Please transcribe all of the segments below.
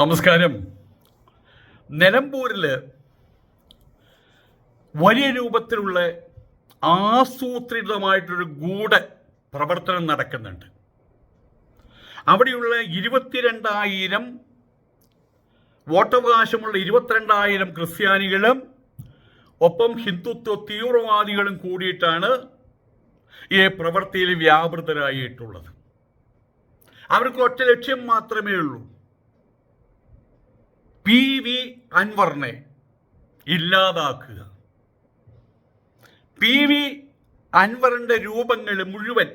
നമസ്കാരം. നിലമ്പൂരിൽ വലിയ രൂപത്തിലുള്ള ആസൂത്രിതമായിട്ടൊരു ഗൂഢ പ്രവർത്തനം നടക്കുന്നുണ്ട്. അവിടെയുള്ള ഇരുപത്തിരണ്ടായിരം വോട്ടവകാശമുള്ള ഇരുപത്തിരണ്ടായിരം ക്രിസ്ത്യാനികളും ഒപ്പം ഹിന്ദുത്വ തീവ്രവാദികളും കൂടിയിട്ടാണ് ഈ പ്രവൃത്തിയിൽ വ്യാപൃതരായിട്ടുള്ളത്. അവർക്ക് ഒറ്റ ലക്ഷ്യം മാത്രമേ ഉള്ളൂ. പി വി അൻവറിനെ ഇല്ലാതാക്കുക. പി വി അൻവറിന്റെ രൂപങ്ങൾ മുഴുവൻ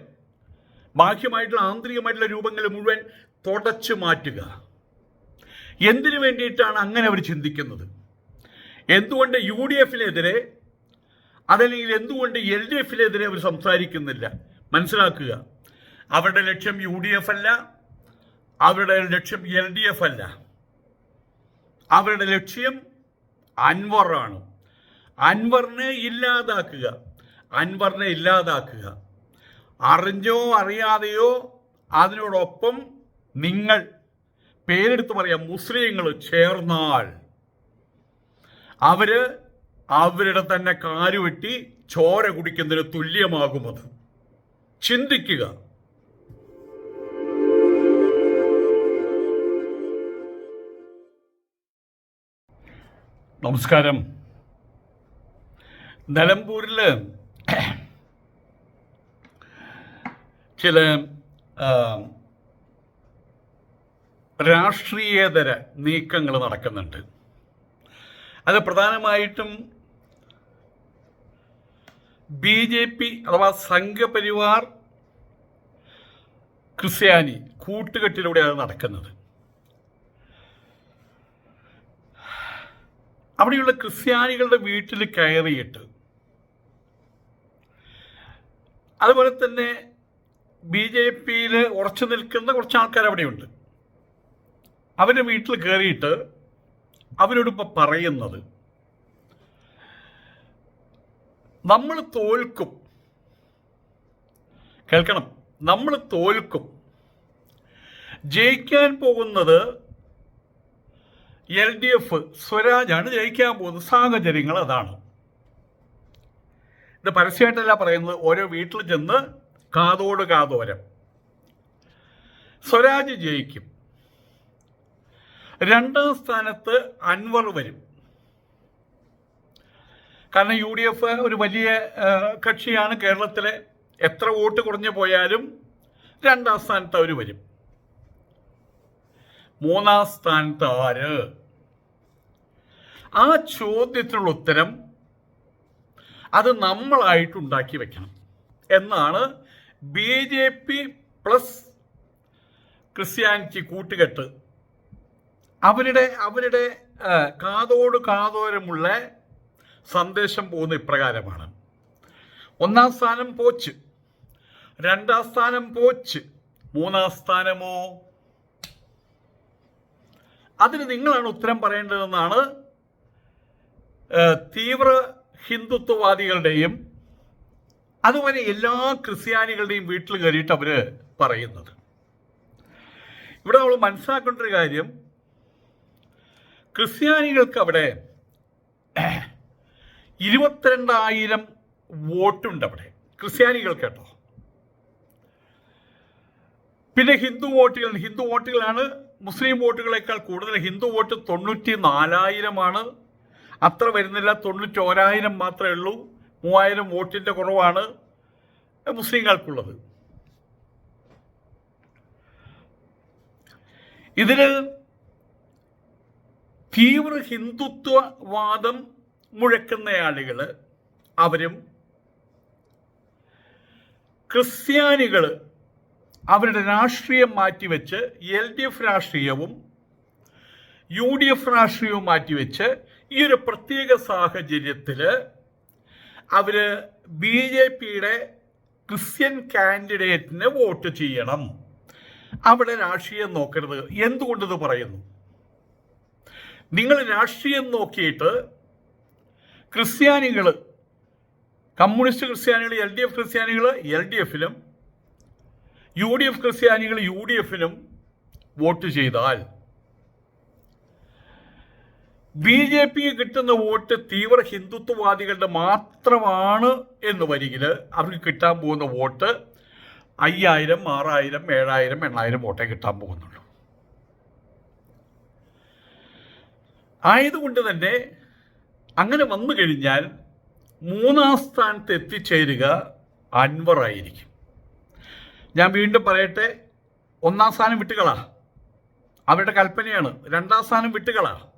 ബാഹ്യമായിട്ടുള്ള ആന്തരികമായിട്ടുള്ള രൂപങ്ങൾ മുഴുവൻ തുടച്ചു മാറ്റുക. എന്തിനു വേണ്ടിയിട്ടാണ് അങ്ങനെ അവർ ചിന്തിക്കുന്നത്? എന്തുകൊണ്ട് യു ഡി എഫിനെതിരെ അതല്ലെങ്കിൽ എന്തുകൊണ്ട് എൽ ഡി എഫിനെതിരെ അവർ സംസാരിക്കുന്നില്ല? മനസ്സിലാക്കുക. അവരുടെ ലക്ഷ്യം യു ഡി എഫ് അല്ല അവരുടെ ലക്ഷ്യം എൽ ഡി എഫ് അല്ല. അവരുടെ ലക്ഷ്യം അൻവറാണ്. അൻവറിനെ ഇല്ലാതാക്കുക. അൻവറിനെ ഇല്ലാതാക്കുക. അറിഞ്ഞോ അറിയാതെയോ അതിനോടൊപ്പം നിങ്ങൾ പേരെടുത്ത് പറയാം മുസ്ലിങ്ങൾ ചേർന്നാൽ. അവർ അവരുടെ തന്നെ കാലുവെട്ടി ചോര കുടിക്കുന്നതിന് തുല്യമാകുമത്. ചിന്തിക്കുക. നമസ്കാരം. നിലമ്പൂരിൽ ചില രാഷ്ട്രീയതര നീക്കങ്ങൾ നടക്കുന്നുണ്ട്. അത് പ്രധാനമായിട്ടും ബി ജെ പി അഥവാ സംഘപരിവാർ ക്രിസ്ത്യാനി കൂട്ടുകെട്ടിലൂടെയാണ് നടക്കുന്നത്. അവിടെയുള്ള ക്രിസ്ത്യാനികളുടെ വീട്ടിൽ കയറിയിട്ട് അതുപോലെ തന്നെ ബി ജെ പിയിൽ ഉറച്ചു നിൽക്കുന്ന കുറച്ച് ആൾക്കാർ അവിടെയുണ്ട്. അവരുടെ വീട്ടിൽ കയറിയിട്ട് അവരോടിപ്പോൾ പറയുന്നത് നമ്മൾ തോൽക്കും. കേൾക്കണം. നമ്മൾ തോൽക്കും. ജയിക്കാൻ പോകുന്നത് എൽ ഡി എഫ് സ്വരാജാണ് ജയിക്കാൻ പോകുന്ന സാഹചര്യങ്ങൾ അതാണ്. ഇത് പരസ്യമായിട്ടല്ല പറയുന്നത് ഓരോ വീട്ടിൽ ചെന്ന് കാതോട് കാതോരം. സ്വരാജ് ജയിക്കും. രണ്ടാം സ്ഥാനത്ത് അൻവർ വരും. കാരണം യു ഡി എഫ് ഒരു വലിയ കക്ഷിയാണ്. കേരളത്തിലെ എത്ര വോട്ട് കുറഞ്ഞു പോയാലും രണ്ടാം സ്ഥാനത്ത് അവർ വരും. മൂന്നാം സ്ഥാനത്ത് ആര്? ആ ചോദ്യത്തിനുള്ള ഉത്തരം അത് നമ്മളായിട്ട് ഉണ്ടാക്കി വെക്കണം. എന്നാണ് B J P plus Christianity കൂട്ടുകെട്ട് അവരുടെ അവരുടെ കാതോട് കാതോരമുള്ള സന്ദേശം പോകുന്ന ഇപ്രകാരമാണ്. ഒന്നാം സ്ഥാനം പോച്ച് രണ്ടാം സ്ഥാനം പോച്ച് മൂന്നാം സ്ഥാനമോ? അതിന് നിങ്ങളാണ് ഉത്തരം പറയേണ്ടതെന്നാണ് തീവ്ര ഹിന്ദുത്വവാദികളുടെയും അതുപോലെ എല്ലാ ക്രിസ്ത്യാനികളുടെയും വീട്ടിൽ കയറിയിട്ട് അവർ പറയുന്നത്. ഇവിടെ നമ്മൾ മനസ്സിലാക്കേണ്ട ഒരു കാര്യം ക്രിസ്ത്യാനികൾക്ക് അവിടെ ഇരുപത്തിരണ്ടായിരം വോട്ടുണ്ട് അവിടെ ക്രിസ്ത്യാനികൾക്ക് കേട്ടോ. പിന്നെ ഹിന്ദു വോട്ടുകൾ ഹിന്ദു വോട്ടുകളാണ് മുസ്ലിം വോട്ടുകളേക്കാൾ കൂടുതൽ. ഹിന്ദു വോട്ട് തൊണ്ണൂറ്റി നാലായിരമാണ് അത്ര വരുന്നില്ല. തൊണ്ണൂറ്റി ഓരായിരം മാത്രമേ ഉള്ളൂ. മൂവായിരം വോട്ടിന്റെ കുറവാണ് മുസ്ലിങ്ങൾക്കുള്ളത്. ഇതിന് തീവ്ര ഹിന്ദുത്വവാദം മുഴക്കുന്ന ആളുകൾ അവരും ക്രിസ്ത്യാനികൾ അവരുടെ രാഷ്ട്രീയം മാറ്റിവെച്ച് എൽ ഡി എഫ് രാഷ്ട്രീയവും യു ഡി എഫ് രാഷ്ട്രീയവും മാറ്റിവെച്ച് ഈ ഒരു പ്രത്യേക സാഹചര്യത്തിൽ അവർ ബി ജെ പിയുടെ ക്രിസ്ത്യൻ കാൻഡിഡേറ്റിന് വോട്ട് ചെയ്യണം. അവിടെ രാഷ്ട്രീയം നോക്കരുത്. എന്തുകൊണ്ടിത് പറയുന്നു? നിങ്ങൾ രാഷ്ട്രീയം നോക്കിയിട്ട് ക്രിസ്ത്യാനികൾ കമ്മ്യൂണിസ്റ്റ് ക്രിസ്ത്യാനികൾ എൽ ഡി എഫ് ക്രിസ്ത്യാനികൾ എൽ ഡി എഫിലും യു ഡി എഫ് ക്രിസ്ത്യാനികൾ യു ഡി എഫിനും വോട്ട് ചെയ്താൽ ബി ജെ പി കിട്ടുന്ന വോട്ട് തീവ്ര ഹിന്ദുത്വവാദികളുടെ മാത്രമാണ് എന്ന് വരികിൽ അവർക്ക് കിട്ടാൻ പോകുന്ന വോട്ട് അയ്യായിരം ആറായിരം ഏഴായിരം എണ്ണായിരം വോട്ടേ കിട്ടാൻ പോകുന്നുള്ളൂ. ആയതുകൊണ്ട് തന്നെ അങ്ങനെ വന്നു കഴിഞ്ഞാൽ മൂന്നാം സ്ഥാനത്ത് എത്തിച്ചേരുക അൻവർ ആയിരിക്കും. ഞാൻ വീണ്ടും പറയട്ടെ ഒന്നാം സ്ഥാനം വിട്ടുകളാ. അവരുടെ കൽപ്പനയാണ് രണ്ടാം സ്ഥാനം വിട്ടുകളാ.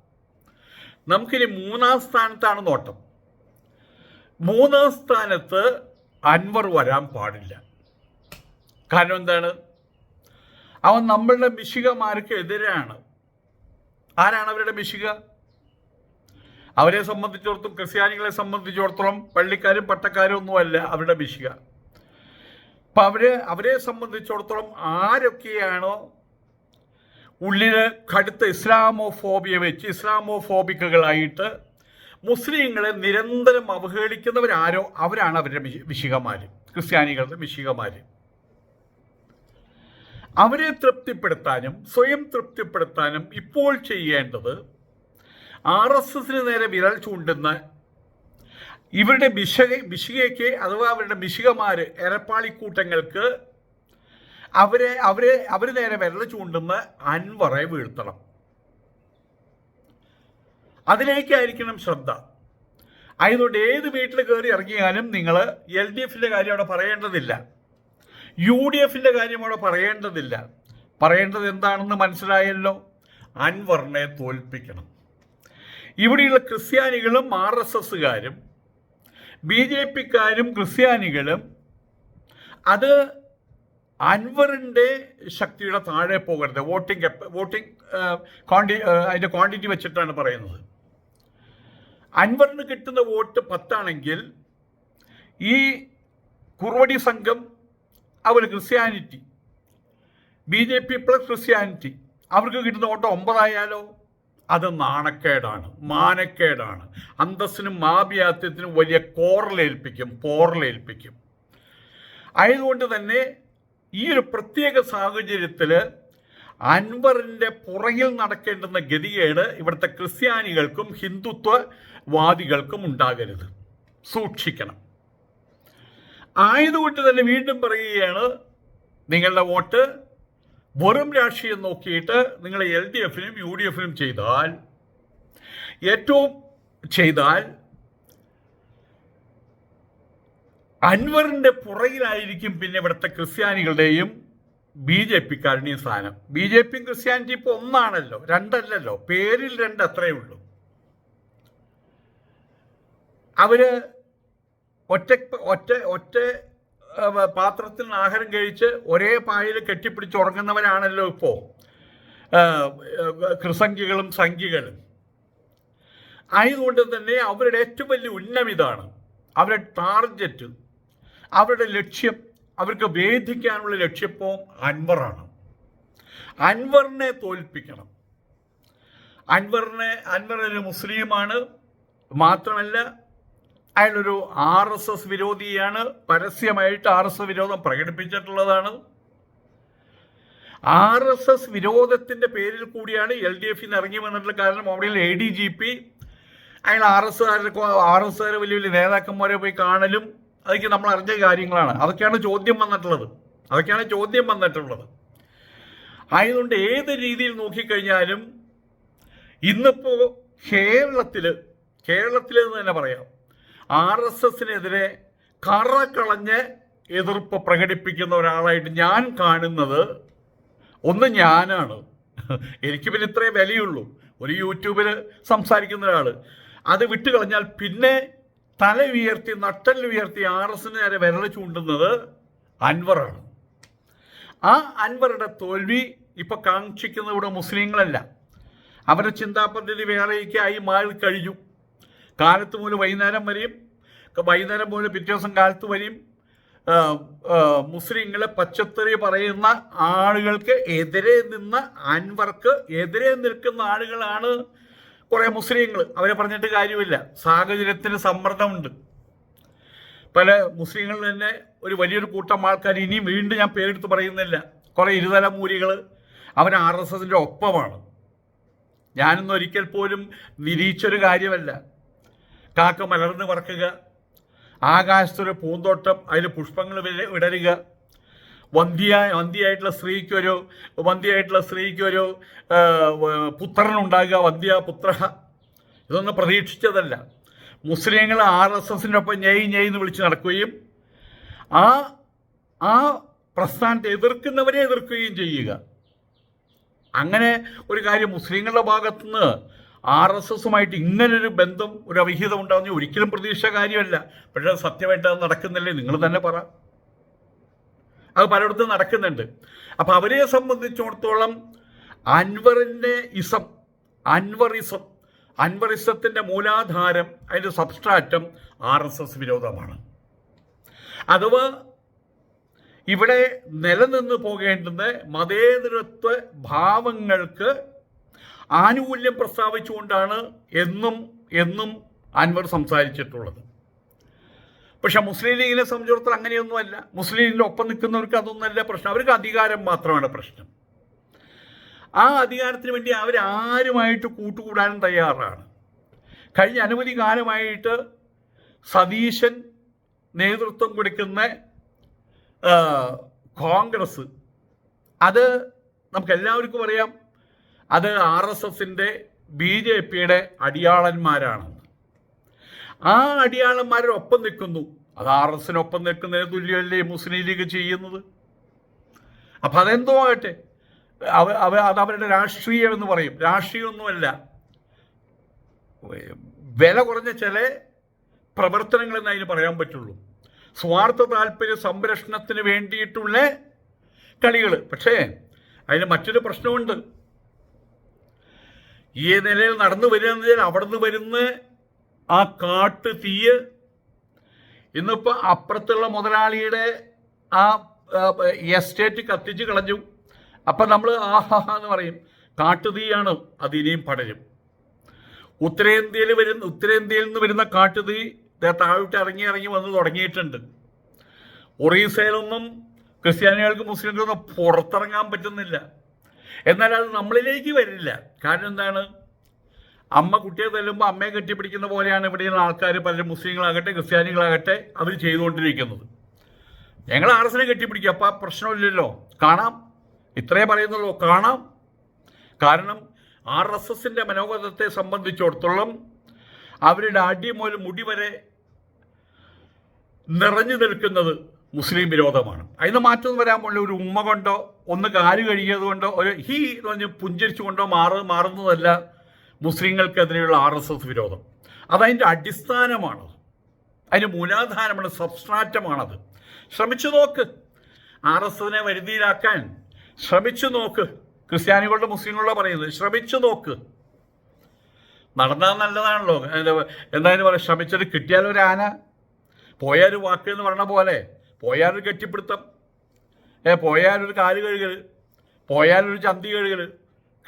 നമുക്കിനി മൂന്നാം സ്ഥാനത്താണ് നോട്ടം. മൂന്നാം സ്ഥാനത്ത് അൻവർ വരാൻ പാടില്ല. കാരണം എന്താണ്? അവൻ നമ്മളുടെ മിശികമാർക്ക് എതിരാണ്. ആരാണ് അവരുടെ മിശിക? അവരെ സംബന്ധിച്ചിടത്തോളം ക്രിസ്ത്യാനികളെ സംബന്ധിച്ചിടത്തോളം പള്ളിക്കാരും പട്ടക്കാരും ഒന്നുമല്ല അവരുടെ മിശിക. അപ്പം അവർ അവരെ സംബന്ധിച്ചിടത്തോളം ആരൊക്കെയാണോ ഉള്ളിൽ കടുത്ത ഇസ്ലാമോഫോബിയ വെച്ച് ഇസ്ലാമോഫോബിക്കുകളായിട്ട് മുസ്ലിങ്ങളെ നിരന്തരം അവഹേളിക്കുന്നവരാരോ അവരാണ് അവരുടെ വിശികമാര് ക്രിസ്ത്യാനികളുടെ വിശികമാര്. അവരെ തൃപ്തിപ്പെടുത്താനും സ്വയം തൃപ്തിപ്പെടുത്താനും ഇപ്പോൾ ചെയ്യേണ്ടത് ആർ എസ് എസിന് നേരെ വിരൽ ചൂണ്ടുന്ന ഇവരുടെ മിശക മിശികയ്ക്ക് അഥവാ അവരുടെ മിശികമാര് എരപ്പാളിക്കൂട്ടങ്ങൾക്ക് അവരെ അവരെ അവർ നേരെ വിരൽ ചൂണ്ടുന്ന അൻവറെ വീഴ്ത്തണം. അതിലേക്കായിരിക്കണം ശ്രദ്ധ. ആയതുകൊണ്ട് ഏത് വീട്ടിൽ കയറി ഇറങ്ങിയാലും നിങ്ങൾ എൽ ഡി എഫിന്റെ കാര്യം അവിടെ പറയേണ്ടതില്ല. യു ഡി എഫിന്റെ കാര്യം അവിടെ പറയേണ്ടതില്ല. പറയേണ്ടത് എന്താണെന്ന് മനസ്സിലായല്ലോ? അൻവറിനെ തോൽപ്പിക്കണം. ഇവിടെയുള്ള ക്രിസ്ത്യാനികളും ആർ എസ് എസ്സുകാരും ബി ജെ പിക്കാരും ക്രിസ്ത്യാനികളും അത് അൻവറിന്റെ ശക്തിയുടെ താഴെ പോകരുത്. വോട്ടിംഗ് വോട്ടിംഗ് ക്വാണ്ടി അതിന്റെ ക്വാണ്ടിറ്റി വെച്ചിട്ടാണ് പറയുന്നത്. അൻവറിന് കിട്ടുന്ന വോട്ട് പത്താണെങ്കിൽ ഈ കുറുവടി സംഘം അവർ Christianity B J P plus Christianity അവർക്ക് കിട്ടുന്ന വോട്ട് ഒമ്പതായാലോ? അത് നാണക്കേടാണ് മാനക്കേടാണ്. അന്തസ്സിനും മാപിയാത്യത്തിനും വലിയ കോറലേൽപ്പിക്കും പോറലേൽപ്പിക്കും. ആയതുകൊണ്ട് തന്നെ ഈ ഒരു പ്രത്യേക സാഹചര്യത്തിൽ അൻവറിന്റെ പുറകിൽ നടക്കേണ്ടുന്ന ഗതികേട് ഇവിടുത്തെ ക്രിസ്ത്യാനികൾക്കും ഹിന്ദുത്വവാദികൾക്കും ഉണ്ടാകരുത്. സൂക്ഷിക്കണം. ആയതുകൊണ്ട് തന്നെ വീണ്ടും പറയുകയാണ് നിങ്ങളുടെ വോട്ട് വെറും രാഷ്ട്രീയം നോക്കിയിട്ട് നിങ്ങൾ എൽ ഡി എഫിനും യു ഡി എഫിനും ചെയ്താൽ ഏറ്റവും ചെയ്താൽ അൻവറിന്റെ പുറകിലായിരിക്കും പിന്നെ ഇവിടുത്തെ ക്രിസ്ത്യാനികളുടെയും ബി ജെ പിക്കാരുടെയും സ്ഥാനം. ബി ജെ പിയും ക്രിസ്ത്യാനിറ്റി ഇപ്പോൾ ഒന്നാണല്ലോ രണ്ടല്ലല്ലോ. പേരിൽ രണ്ട് അത്രയേ ഉള്ളൂ. അവർ ഒറ്റ ഒറ്റ ഒറ്റ പാത്രത്തിൽ ആഹാരം കഴിച്ച് ഒരേ പായയിൽ കെട്ടിപ്പിടിച്ച് ഉറങ്ങുന്നവരാണല്ലോ ഇപ്പോ. കൃസംഖ്യകളും സംഖ്യകളും ആയതുകൊണ്ട് തന്നെ അവരുടെ ഏറ്റവും വലിയ ഉന്നം ഇതാണ്. അവരുടെ ടാർഗറ്റ് അവരുടെ ലക്ഷ്യം അവർക്ക് വേദിക്കാനുള്ള ലക്ഷ്യപ്പോ അൻവറാണ്. അൻവറിനെ തോൽപ്പിക്കണം. അൻവറിനെ അൻവർ ഒരു മുസ്ലിമാണ് മാത്രമല്ല അയാളൊരു ആർ എസ് എസ് വിരോധിയാണ് പരസ്യമായിട്ട് ആർ എസ് എസ് വിരോധം പ്രകടിപ്പിച്ചിട്ടുള്ളതാണ്. ആർ എസ് എസ് വിരോധത്തിന്റെ പേരിൽ കൂടിയാണ് എൽ ഡി എഫിൽ ഇറങ്ങി വന്നിട്ടുള്ള കാരണം അവിടെ എ ഡി ജി പി അയാൾ R S R S R വലിയ വലിയ നേതാക്കന്മാരെ പോയി കാണലും അതൊക്കെ നമ്മൾ അറിഞ്ഞ കാര്യങ്ങളാണ്. അതൊക്കെയാണ് ചോദ്യം വന്നിട്ടുള്ളത്. അതൊക്കെയാണ് ചോദ്യം വന്നിട്ടുള്ളത്. ആയതുകൊണ്ട് ഏത് രീതിയിൽ നോക്കിക്കഴിഞ്ഞാലും ഇന്നിപ്പോ കേരളത്തിൽ കേരളത്തിൽ എന്ന് തന്നെ പറയാം. ആർ എസ് എസിനെതിരെ കറകളഞ്ഞ് എതിർപ്പ് പ്രകടിപ്പിക്കുന്ന ഒരാളായിട്ട് ഞാൻ കാണുന്നത് ഒന്ന് ഞാനാണ്. എനിക്ക് പിന്നെ ഇത്രേ വിലയുള്ളൂ. ഒരു യൂട്യൂബിൽ സംസാരിക്കുന്ന ഒരാൾ അത് വിട്ടുകളഞ്ഞാൽ പിന്നെ തല ഉയർത്തി നട്ടൽ ഉയർത്തി ആർ എസിന് നേരെ വിരൽ ചൂണ്ടുന്നത് അൻവറാണ്. ആ അൻവറുടെ തോൽവി ഇപ്പൊ കാക്ഷിക്കുന്ന ഇവിടെ മുസ്ലിങ്ങളല്ല. അവരുടെ ചിന്താപദ്ധതി വേറെയൊക്കെയായി മാറി കഴിഞ്ഞു. കാലത്ത് മുതൽ വൈകുന്നേരം വരെയും വൈകുന്നേരം മുതൽ പിറ്റേ ദിവസം കാലത്ത് വരെയും മുസ്ലിങ്ങളെ പച്ചത്തെറി പറയുന്ന ആളുകൾക്ക് എതിരെ നിന്ന അൻവർക്ക് എതിരെ നിൽക്കുന്ന ആളുകളാണ് കുറെ മുസ്ലിങ്ങൾ അവരെ പറഞ്ഞിട്ട് കാര്യമില്ല. സാഹചര്യത്തിന് സമ്മർദ്ദമുണ്ട്. പല മുസ്ലിങ്ങളിൽ തന്നെ ഒരു വലിയൊരു കൂട്ടം ആൾക്കാർ ഇനിയും വീണ്ടും ഞാൻ പേരെടുത്ത് പറയുന്നില്ല. കുറെ ഇരുതല മൂരികൾ അവർ ആർ എസ് എസിന്റെ ഒപ്പമാണ്. ഞാനൊന്നും ഒരിക്കൽ പോലും നിരീക്ഷൊരു കാര്യമല്ല. കാക്ക മലർന്ന് പറക്കുക ആകാശത്തൊരു പൂന്തോട്ടം അതിൽ പുഷ്പങ്ങൾ വിട- വിടരുക. വന്ധ്യ വന്ധ്യയായിട്ടുള്ള സ്ത്രീക്കൊരു വന്ധ്യയായിട്ടുള്ള സ്ത്രീക്കൊരു സ്ത്രീക്ക് ഒരു പുത്രനുണ്ടാകുക. വന്ധ്യ പുത്ര. ഇതൊന്നും പ്രതീക്ഷിച്ചതല്ല. മുസ്ലിങ്ങൾ ആർ എസ് എസിനൊപ്പം ഞെയ് ഞെയ് എന്ന് വിളിച്ച് നടക്കുകയും ആ ആ പ്രസ്ഥാനത്തെ എതിർക്കുന്നവരെ എതിർക്കുകയും ചെയ്യുക. അങ്ങനെ ഒരു കാര്യം മുസ്ലിങ്ങളുടെ ഭാഗത്തുനിന്ന് ആർ എസ് എസുമായിട്ട് ഇങ്ങനൊരു ബന്ധം ഒരു അവിഹിതം ഉണ്ടാകുന്ന ഒരിക്കലും പ്രതീക്ഷ കാര്യമല്ല. പക്ഷേ സത്യമായിട്ട് അത് നടക്കുന്നില്ലേ? നിങ്ങൾ തന്നെ പറ. അത് പലയിടത്തും നടക്കുന്നുണ്ട്. അപ്പം അവരെ സംബന്ധിച്ചിടത്തോളം അൻവറിന്റെ ഇസം അൻവറിസം അൻവറിസത്തിന്റെ മൂലാധാരം അതിന്റെ സബ്സ്ട്രാറ്റം ആർ എസ് എസ് വിരോധമാണ്. അഥവാ ഇവിടെ നിലനിന്ന് പോകേണ്ടുന്ന മതേതരത്വ ഭാവങ്ങൾക്ക് ആനുകൂല്യം പ്രസ്താവിച്ചുകൊണ്ടാണ് എന്നും എന്നും അൻവർ സംസാരിച്ചിട്ടുള്ളത്. പക്ഷെ മുസ്ലിം ലീഗിനെ സംബന്ധിച്ചിടത്തോളം അങ്ങനെയൊന്നുമല്ല. മുസ്ലിം ലീഗിന്റെ ഒപ്പം നിൽക്കുന്നവർക്ക് അതൊന്നുമല്ല പ്രശ്നം. അവർക്ക് അധികാരം മാത്രമാണ് പ്രശ്നം. ആ അധികാരത്തിന് വേണ്ടി അവരാരുമായിട്ട് കൂട്ടുകൂടാനും തയ്യാറാണ്. കഴിഞ്ഞ അനവധി കാലമായിട്ട് സതീശൻ നേതൃത്വം കൊടുക്കുന്ന കോൺഗ്രസ് അത് നമുക്ക് എല്ലാവർക്കും അറിയാം. അത് ആർ എസ് എസിന്റെ ബി ജെ പിയുടെ അടിയാളന്മാരാണെന്ന് ആ അടിയാളന്മാരുടെ ഒപ്പം നിൽക്കുന്നു. അത് ആർ എസിനൊപ്പം നിൽക്കുന്നതിന് തുല്യമല്ലേ മുസ്ലിം ലീഗ് ചെയ്യുന്നത്? അപ്പം അതെന്തോ ആകട്ടെ? അവ അവ അത് അവരുടെ രാഷ്ട്രീയം എന്ന് പറയും. രാഷ്ട്രീയമൊന്നുമല്ല. വില കുറഞ്ഞ ചില പ്രവർത്തനങ്ങളെന്ന് അതിന് പറയാൻ പറ്റുള്ളൂ. സ്വാർത്ഥ താല്പര്യ സംരക്ഷണത്തിന് വേണ്ടിയിട്ടുള്ള കളികൾ. പക്ഷേ അതിന് മറ്റൊരു പ്രശ്നമുണ്ട്. ഈ നിലയിൽ നടന്നു വരിക എന്ന് വെച്ചാൽ അവിടുന്ന് വരുന്ന ആ കാട്ട് തീയ് ഇന്നിപ്പോൾ അപ്പുറത്തുള്ള മുതലാളിയുടെ ആ എസ്റ്റേറ്റ് കത്തിച്ച് കളഞ്ഞു. അപ്പം നമ്മൾ ആഹാ എന്ന് പറയും. കാട്ടുതീയാണ് അത് ഇനിയും പടരും. ഉത്തരേന്ത്യയിൽ വരുന്ന ഉത്തരേന്ത്യയിൽ നിന്ന് വരുന്ന കാട്ടുതീ താഴോട്ട് ഇറങ്ങി ഇറങ്ങി വന്ന് തുടങ്ങിയിട്ടുണ്ട്. ഒറീസയിലൊന്നും ക്രിസ്ത്യാനികൾക്ക് മുസ്ലിങ്ങൾക്കൊന്നും പുറത്തിറങ്ങാൻ പറ്റുന്നില്ല. എന്നാൽ അത് നമ്മളിലേക്ക് വരില്ല. കാരണം എന്താണ്? അമ്മ കുട്ടിയെ തല്ലുമ്പോൾ അമ്മയെ കെട്ടിപ്പിടിക്കുന്ന പോലെയാണ് ഇവിടെയുള്ള ആൾക്കാർ പലരും മുസ്ലിങ്ങളാകട്ടെ ക്രിസ്ത്യാനികളാകട്ടെ അവർ ചെയ്തുകൊണ്ടിരിക്കുന്നത്. ഞങ്ങൾ ആർ എസിനെ കെട്ടിപ്പിടിക്കും. അപ്പം ആ പ്രശ്നമില്ലല്ലോ. കാണാം. ഇത്രേ പറയുന്നുള്ളൂ. കാണാം. കാരണം ആർ എസ് എസിന്റെ മനോഗതത്തെ സംബന്ധിച്ചിടത്തോളം അവരുടെ അടി മുതൽ മുടി വരെ നിറഞ്ഞു നിൽക്കുന്നത് മുസ്ലിം വിരോധമാണ്. അതിന് മാറ്റം വരാൻ പോലെ ഒരു ഉമ്മ കൊണ്ടോ ഒന്ന് കാൽ കഴുകിയത് കൊണ്ടോ ഒരു ഹീ എന്ന് പറഞ്ഞ് പുഞ്ചരിച്ചുകൊണ്ടോ മാറ മാറുന്നതല്ല മുസ്ലിങ്ങൾക്കെതിരെയുള്ള ആർ എസ് എസ് വിരോധം. അതതിന്റെ അടിസ്ഥാനമാണത്. അതിന്റെ മൂലാധാരമാണ് സബ്സ്ട്രാറ്റമാണത്. ശ്രമിച്ചു നോക്ക്. ആർ എസ് എസിനെ വരുതിയിലാക്കാൻ ശ്രമിച്ചു നോക്ക്. ക്രിസ്ത്യാനികളുടെ മുസ്ലിങ്ങളുടെ പറയുന്നത്. ശ്രമിച്ചു നോക്ക്. നടന്നാൽ നല്ലതാണല്ലോ. എന്താ- എന്തായാലും പറയാം ശ്രമിച്ചത് കിട്ടിയാലൊരു ആന പോയാലൊരു വാക്ക് എന്ന് പറഞ്ഞ പോലെ പോയാലൊരു കെട്ടിപ്പിടുത്തം ഏ പോയാലൊരു കാൽ കഴുകൽ പോയാലൊരു ചന്തി കഴുകൽ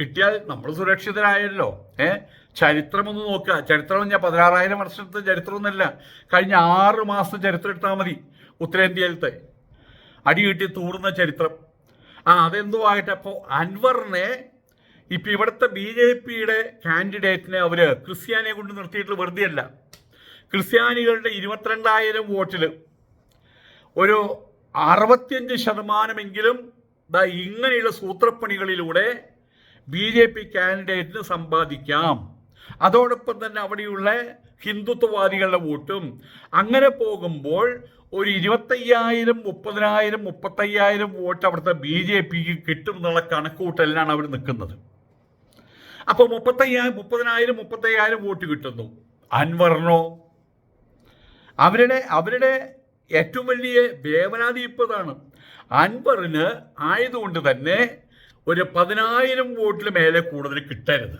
കിട്ടിയാൽ നമ്മൾ സുരക്ഷിതരായല്ലോ. ഏ? ചരിത്രമൊന്ന് നോക്കുക. ചരിത്രം ഞാൻ പതിനാറായിരം വർഷത്തെ ചരിത്രമൊന്നുമല്ല കഴിഞ്ഞ ആറ് മാസം ചരിത്രം എടുത്താൽ മതി ഉത്തരേന്ത്യയിലത്തെ. അടി കിട്ടി തൂറുന്ന ചരിത്രം. ആ അതെന്തോ ആയിട്ട് അപ്പോൾ അൻവറിനെ ഇപ്പം ഇവിടുത്തെ ബി ജെ പിയുടെ കാൻഡിഡേറ്റിനെ അവർ ക്രിസ്ത്യാനിയെ കൊണ്ട് നിർത്തിയിട്ടുള്ള വെറുതെയല്ല. ക്രിസ്ത്യാനികളുടെ ഇരുപത്തിരണ്ടായിരം വോട്ടിൽ ഒരു അറുപത്തിയഞ്ച് ശതമാനമെങ്കിലും ഇങ്ങനെയുള്ള സൂത്രപ്പണികളിലൂടെ ബി ജെ പി കാൻഡിഡേറ്റിന് സമ്പാദിക്കാം. അതോടൊപ്പം തന്നെ അവിടെയുള്ള ഹിന്ദുത്വവാദികളുടെ വോട്ടും. അങ്ങനെ പോകുമ്പോൾ ഒരു ഇരുപത്തയ്യായിരം മുപ്പതിനായിരം മുപ്പത്തയ്യായിരം വോട്ട് അവിടുത്തെ ബി ജെ പിക്ക് കിട്ടും എന്നുള്ള കണക്കുകൂട്ടലിനാണ് അവർ നിൽക്കുന്നത്. അപ്പോൾ മുപ്പത്തയ്യായിരം മുപ്പതിനായിരം മുപ്പത്തയ്യായിരം വോട്ട് കിട്ടുന്നു. അൻവറിനോ? അവരുടെ അവരുടെ ഏറ്റവും വലിയ വേവനാതി ഇപ്പതാണ് അൻവറിന് ആയതുകൊണ്ട് തന്നെ ഒരു പതിനായിരം വോട്ടിൽ മേലെ കൂടുതൽ കിട്ടരുത്.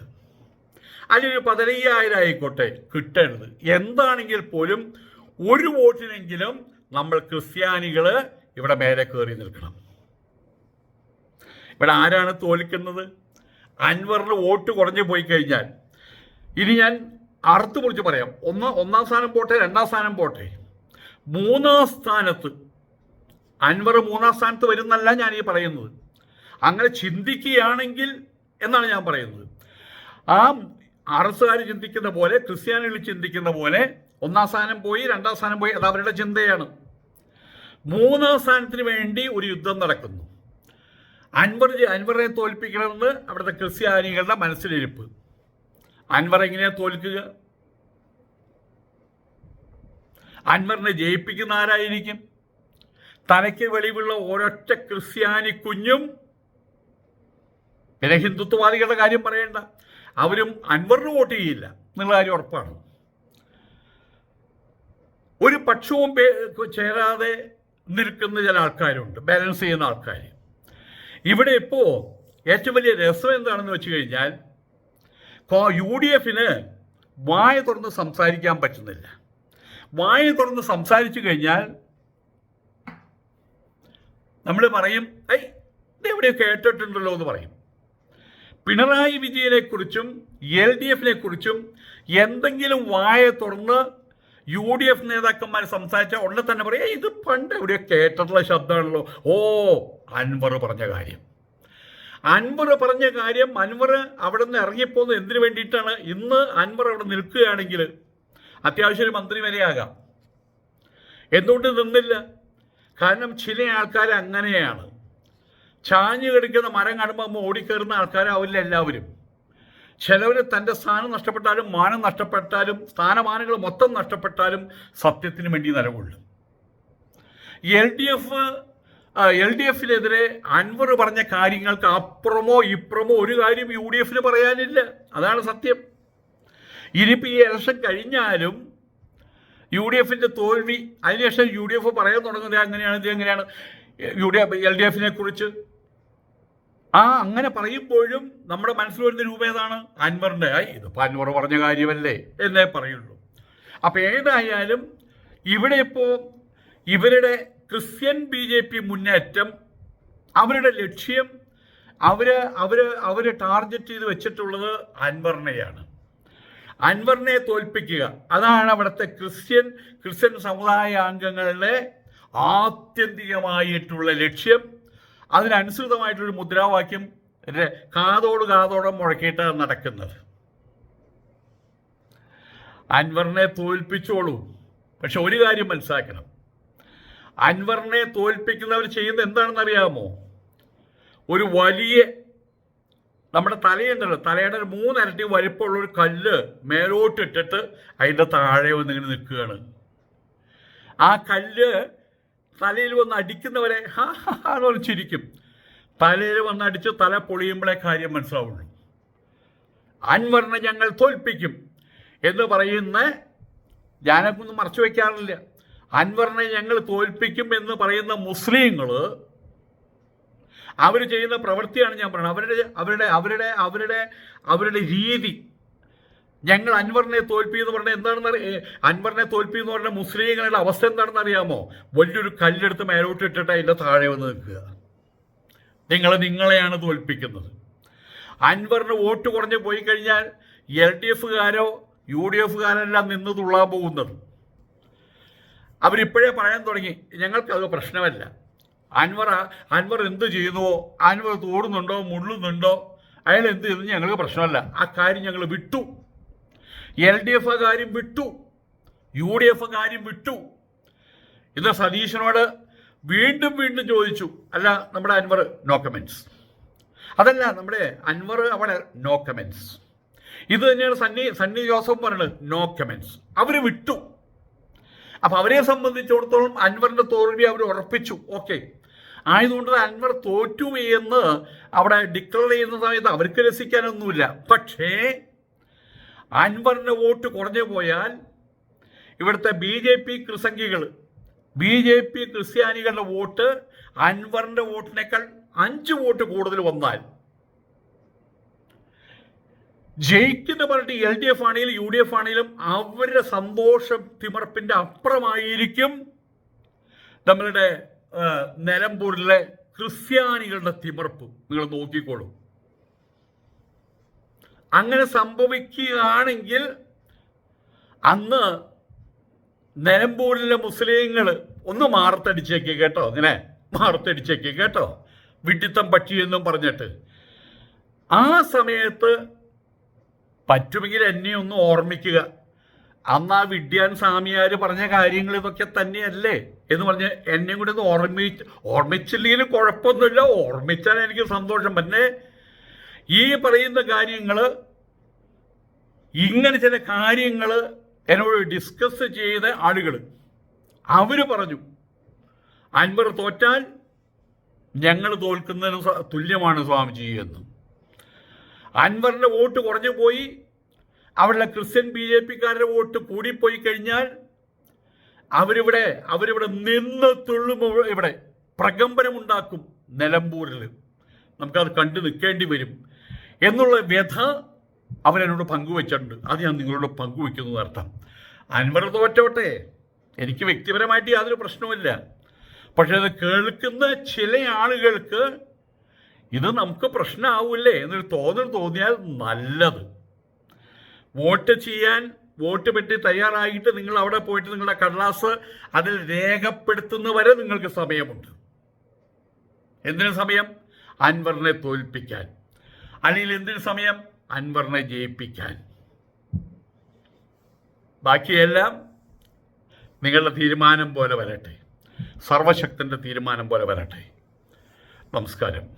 അല്ലെങ്കിൽ പതിനയ്യായിരം ആയിക്കോട്ടെ കിട്ടരുത്. എന്താണെങ്കിൽ പോലും ഒരു വോട്ടിനെങ്കിലും നമ്മൾ ക്രിസ്ത്യാനികൾ ഇവിടെ മേലെ കയറി നിൽക്കണം. ഇവിടെ ആരാണ് തോൽക്കുന്നത്? അൻവറിന് വോട്ട് കുറഞ്ഞു പോയി കഴിഞ്ഞാൽ. ഇനി ഞാൻ അറുത്ത് കുറിച്ച് പറയാം. ഒന്ന് ഒന്നാം സ്ഥാനം പോട്ടെ രണ്ടാം സ്ഥാനം പോട്ടെ. മൂന്നാം സ്ഥാനത്ത് അൻവർ മൂന്നാം സ്ഥാനത്ത് വരുന്നല്ല ഞാൻ ഈ പറയുന്നത്. അങ്ങനെ ചിന്തിക്കുകയാണെങ്കിൽ എന്നാണ് ഞാൻ പറയുന്നത്. ആ ആർ എസ്സുകാർ ചിന്തിക്കുന്ന പോലെ ക്രിസ്ത്യാനികൾ ചിന്തിക്കുന്ന പോലെ ഒന്നാം സ്ഥാനം പോയി രണ്ടാം സ്ഥാനം പോയി അത് അവരുടെ ചിന്തയാണ്. മൂന്നാം സ്ഥാനത്തിന് വേണ്ടി ഒരു യുദ്ധം നടക്കുന്നു. അൻവർ അൻവറിനെ തോൽപ്പിക്കണമെന്ന് അവിടുത്തെ ക്രിസ്ത്യാനികളുടെ മനസ്സിലിരിപ്പ്. അൻവർ എങ്ങനെയാ തോൽക്കുക? അൻവറിനെ ജയിപ്പിക്കുന്ന ആരായിരിക്കും? തലയ്ക്ക് വെളിവുള്ള ഒരൊറ്റ ക്രിസ്ത്യാനി കുഞ്ഞും പിന്നെ ഹിന്ദുത്വവാദികളുടെ കാര്യം പറയേണ്ട. അവരും അൻവറിന് വോട്ട് ചെയ്യില്ല. എന്നുള്ള കാര്യം ഉറപ്പാണ്. ഒരു പക്ഷവും ചേരാതെ നിൽക്കുന്ന ചില ആൾക്കാരുണ്ട്. ബാലൻസ് ചെയ്യുന്ന ആൾക്കാർ ഇവിടെ ഇപ്പോൾ ഏറ്റവും വലിയ രസം എന്താണെന്ന് വെച്ച് കഴിഞ്ഞാൽ യു ഡി എഫിന് വായ തുറന്ന് സംസാരിക്കാൻ പറ്റുന്നില്ല. വായ തുറന്ന് സംസാരിച്ചു കഴിഞ്ഞാൽ നമ്മൾ പറയും ഐ ഇത് എവിടെയോ കേട്ടിട്ടുണ്ടല്ലോ എന്ന് പറയും. പിണറായി വിജയനെ കുറിച്ചും എൽ ഡി എഫിനെ കുറിച്ചും എന്തെങ്കിലും വായ തുറന്ന് യു ഡി എഫ് നേതാക്കന്മാർ സംസാരിച്ച ഉടനെ തന്നെ പറയാം "ഏയ്, ഇത് പണ്ട് എവിടെയോ കേട്ടിട്ടുള്ള ശബ്ദമാണല്ലോ. ഓ അൻവർ പറഞ്ഞ കാര്യം. അൻവർ പറഞ്ഞ കാര്യം അൻവർ അവിടെ നിന്ന് ഇറങ്ങിപ്പോകുന്നത് എന്തിനു വേണ്ടിയിട്ടാണ്? ഇന്ന് അൻവർ അവിടെ നിൽക്കുകയാണെങ്കിൽ അത്യാവശ്യം ഒരു മന്ത്രി വരെയാകാം എന്തുകൊണ്ട് നിന്നില്ല? കാരണം ചില ആൾക്കാർ അങ്ങനെയാണ്. ചാഞ്ഞു കിടക്കുന്ന മരം കാണുമ്പോൾ നമ്മൾ ഓടിക്കയറുന്ന ആൾക്കാരാവില്ല എല്ലാവരും. ചിലവർ തന്റെ സ്ഥാനം നഷ്ടപ്പെട്ടാലും മാനം നഷ്ടപ്പെട്ടാലും സ്ഥാനമാനങ്ങൾ മൊത്തം നഷ്ടപ്പെട്ടാലും സത്യത്തിന് വേണ്ടി നിലകൊള്ളും. L D F L D എഫിനെതിരെ Anwar പറഞ്ഞ കാര്യങ്ങൾക്ക് അപ്പുറമോ ഇപ്പുറമോ ഒരു കാര്യം യു ഡി എഫിന് പറയാനില്ല. അതാണ് സത്യം. ഇനിയിപ്പോൾ ഈ ഇലക്ഷൻ കഴിഞ്ഞാലും യു ഡി എഫിന്റെ തോൽവി അതിനുശേഷം യു ഡി എഫ് പറയാൻ തുടങ്ങുന്നത് അങ്ങനെയാണ് ഇത് എങ്ങനെയാണ്? U D F L D എഫിനെ കുറിച്ച് ആ അങ്ങനെ പറയുമ്പോഴും നമ്മുടെ മനസ്സിൽ വരുന്ന രൂപ ഏതാണ്? അൻവറിന്റെ ആയി ഇതിപ്പോൾ അൻവർ പറഞ്ഞ കാര്യമല്ലേ? എന്നേ പറയുള്ളൂ. അപ്പോൾ ഏതായാലും ഇവിടെ ഇപ്പോൾ ഇവരുടെ ക്രിസ്ത്യൻ ബി ജെ പി മുന്നേറ്റം അവരുടെ ലക്ഷ്യം അവർ അവർ അവർ ടാർഗറ്റ് ചെയ്ത് വെച്ചിട്ടുള്ളത് അൻവറിനെയാണ്. അൻവറിനെ തോൽപ്പിക്കുക. അതാണ് അവിടുത്തെ ക്രിസ്ത്യൻ ക്രിസ്ത്യൻ സമുദായ അംഗങ്ങളുടെ ആത്യന്തികമായിട്ടുള്ള ലക്ഷ്യം. അതിനനുസൃതമായിട്ടൊരു മുദ്രാവാക്യം കാതോട് കാതോടെ മുഴക്കിയിട്ടാണ് നടക്കുന്നത്. അൻവറിനെ തോൽപ്പിച്ചോളൂ. പക്ഷെ ഒരു കാര്യം മനസ്സിലാക്കണം. അൻവറിനെ തോൽപ്പിക്കുന്നവർ ചെയ്യുന്ന എന്താണെന്ന് അറിയാമോ ഒരു വലിയ നമ്മുടെ തലയുണ്ടല്ലോ തലയുടെ ഒരു മൂന്നരട്ടി വലിപ്പമുള്ള ഒരു കല്ല് മേലോട്ടിട്ടിട്ട് അതിന്റെ താഴെ വന്നിങ്ങനെ നിൽക്കുകയാണ്. ആ കല്ല് തലയിൽ വന്ന് അടിക്കുന്നവരെ ഹാ ഹാ ചിരിക്കും. തലയിൽ വന്ന് അടിച്ച് തല പൊളിയുമ്പോഴേ കാര്യം മനസ്സിലാവുള്ളൂ. അൻവറിനെ ഞങ്ങൾ തോൽപ്പിക്കും എന്ന് പറയുന്ന ഞാനൊന്നും മറച്ചു വയ്ക്കാറില്ല അൻവറിനെ ഞങ്ങൾ തോൽപ്പിക്കും എന്ന് പറയുന്ന മുസ്ലിങ്ങൾ അവർ ചെയ്യുന്ന പ്രവൃത്തിയാണ് ഞാൻ പറയുന്നത്. അവരുടെ അവരുടെ അവരുടെ അവരുടെ അവരുടെ രീതി ഞങ്ങൾ അൻവറിനെ തോൽപ്പി എന്ന് പറഞ്ഞാൽ എന്താണെന്ന് അൻവറിനെ തോൽപ്പി എന്ന് പറഞ്ഞ മുസ്ലിങ്ങളുടെ അവസ്ഥ എന്താണെന്ന് അറിയാമോ? വലിയൊരു കല്ലെടുത്ത് മേലോട്ട് ഇട്ടിട്ട് അതിന്റെ താഴെ വന്ന് നിൽക്കുക. നിങ്ങൾ നിങ്ങളെയാണ് തോൽപ്പിക്കുന്നത്. അൻവറിന് വോട്ട് കുറഞ്ഞ് പോയി കഴിഞ്ഞാൽ എൽ ഡി എഫുകാരോ യു ഡി എഫുകാരെല്ലാം നിന്ന് തുള്ളാൻ പോകുന്നത്. അവരിപ്പോഴേ പറയാൻ തുടങ്ങി ഞങ്ങൾക്ക് അത് പ്രശ്നമല്ല. അൻവർ അൻവർ എന്ത് ചെയ്യുന്നുവോ അൻവർ തോടുന്നുണ്ടോ? മുള്ളുന്നുണ്ടോ? അയാൾ എന്ത് ചെയ്യുന്നു? ഞങ്ങൾക്ക് പ്രശ്നമല്ല. ആ കാര്യം ഞങ്ങൾ വിട്ടു. എൽ ഡി എഫ് കാര്യം വിട്ടു. യു ഡി എഫ് കാര്യം വിട്ടു. ഇന്ന് സതീശനോട് വീണ്ടും വീണ്ടും ചോദിച്ചു. അല്ല നമ്മുടെ അൻവർ നോ കമൻസ് അതല്ല നമ്മുടെ അൻവർ അവിടെ നോ കമൻസ് ഇത് തന്നെയാണ് സണ്ണി സണ്ണി ജോസഫ് പറയുന്നത് നോ കമൻസ് അവർ വിട്ടു. അപ്പൊ അവരെ സംബന്ധിച്ചിടത്തോളം അൻവറിന്റെ തോൽവി അവർ ഉറപ്പിച്ചു. ഓക്കെ. ആയതുകൊണ്ട് അൻവർ തോറ്റു എന്ന് അവിടെ ഡിക്ലെയർ ചെയ്യുന്ന സമയത്ത് അവർക്ക് രസിക്കാനൊന്നുമില്ല. പക്ഷേ അൻവറിന് വോട്ട് കുറഞ്ഞു പോയാൽ ഇവിടുത്തെ ബി ജെ പി ക്രിസംഖികൾ ബി ജെ പി ക്രിസ്ത്യാനികളുടെ വോട്ട് അൻവറിന്റെ വോട്ടിനേക്കാൾ അഞ്ച് വോട്ട് കൂടുതൽ വന്നാൽ ജയിക്കുന്ന പറഞ്ഞിട്ട് എൽ ഡി എഫ് ആണെങ്കിലും യു ഡി എഫ് ആണെങ്കിലും അവരുടെ സന്തോഷം തിമർപ്പിന്റെ അപ്പുറമായിരിക്കും നമ്മളുടെ നിലമ്പൂരിലെ ക്രിസ്ത്യാനികളുടെ തിമർപ്പ്. നിങ്ങൾ നോക്കിക്കോളൂ. അങ്ങനെ സംഭവിക്കുകയാണെങ്കിൽ അന്ന് നിലമ്പൂരിലെ മുസ്ലിങ്ങൾ ഒന്ന് മാറത്തടിച്ചേക്ക് കേട്ടോ അങ്ങനെ മാറത്തടിച്ചേക്ക് കേട്ടോ. വിഡിത്തം പറ്റിയെന്നും പറഞ്ഞിട്ട്. ആ സമയത്ത് പറ്റുമെങ്കിൽ എന്നെ ഒന്ന് ഓർമ്മിക്കുക. അന്ന് ആ വിഡ്യാൻ സ്വാമിയാർ പറഞ്ഞ കാര്യങ്ങൾ ഇതൊക്കെ തന്നെയല്ലേ എന്ന് പറഞ്ഞ് എന്നെയും കൂടി ഒന്ന് ഓർമ്മി ഓർമ്മിച്ചില്ലെങ്കിലും കുഴപ്പമൊന്നുമില്ല. ഓർമ്മിച്ചാൽ എനിക്ക് സന്തോഷം. പിന്നെ ഈ പറയുന്ന കാര്യങ്ങൾ ഇങ്ങനെ ചില കാര്യങ്ങൾ എന്നോട് ഡിസ്കസ് ചെയ്ത ആളുകൾ അവർ പറഞ്ഞു അൻവർ തോറ്റാൽ ഞങ്ങൾ തോൽക്കുന്നതിന് തുല്യമാണ് സ്വാമിജി എന്ന്. അൻവറിന്റെ വോട്ട് കുറഞ്ഞു പോയി അവിടെ ക്രിസ്ത്യൻ ബി ജെ പിക്കാരുടെ വോട്ട് കൂടിപ്പോയി കഴിഞ്ഞാൽ അവരിവിടെ അവരിവിടെ നിന്ന് തുള്ളും ഇവിടെ പ്രകമ്പനമുണ്ടാക്കും നിലമ്പൂരിൽ നമുക്കത് കണ്ടു നിൽക്കേണ്ടി വരും. എന്നുള്ള വ്യഥ അവരെന്നോട് പങ്കുവെച്ചിട്ടുണ്ട്. അത് ഞാൻ നിങ്ങളോട് പങ്കുവെക്കുന്നത് അർത്ഥം അൻവർ തോറ്റോട്ടെ എനിക്ക് വ്യക്തിപരമായിട്ട് യാതൊരു പ്രശ്നവുമില്ല. പക്ഷെ അത് കേൾക്കുന്ന ചില ആളുകൾക്ക് ഇത് നമുക്ക് പ്രശ്നമാവില്ലേ എന്നൊരു തോന്നൽ തോന്നിയാൽ നല്ലത്. വോട്ട് ചെയ്യാൻ വോട്ട് പെട്ടി തയ്യാറായിട്ട് നിങ്ങൾ അവിടെ പോയിട്ട് നിങ്ങളുടെ കടലാസ് അതിൽ രേഖപ്പെടുത്തുന്നവരെ നിങ്ങൾക്ക് സമയമുണ്ട്. എന്തിനു സമയം? അൻവറിനെ തോൽപ്പിക്കാൻ. അല്ലെങ്കിൽ എന്തിനു സമയം? അൻവറിനെ ജയിപ്പിക്കാൻ. ബാക്കിയെല്ലാം നിങ്ങളുടെ തീരുമാനം പോലെ വരട്ടെ. സർവശക്തന്റെ തീരുമാനം പോലെ വരട്ടെ. നമസ്കാരം.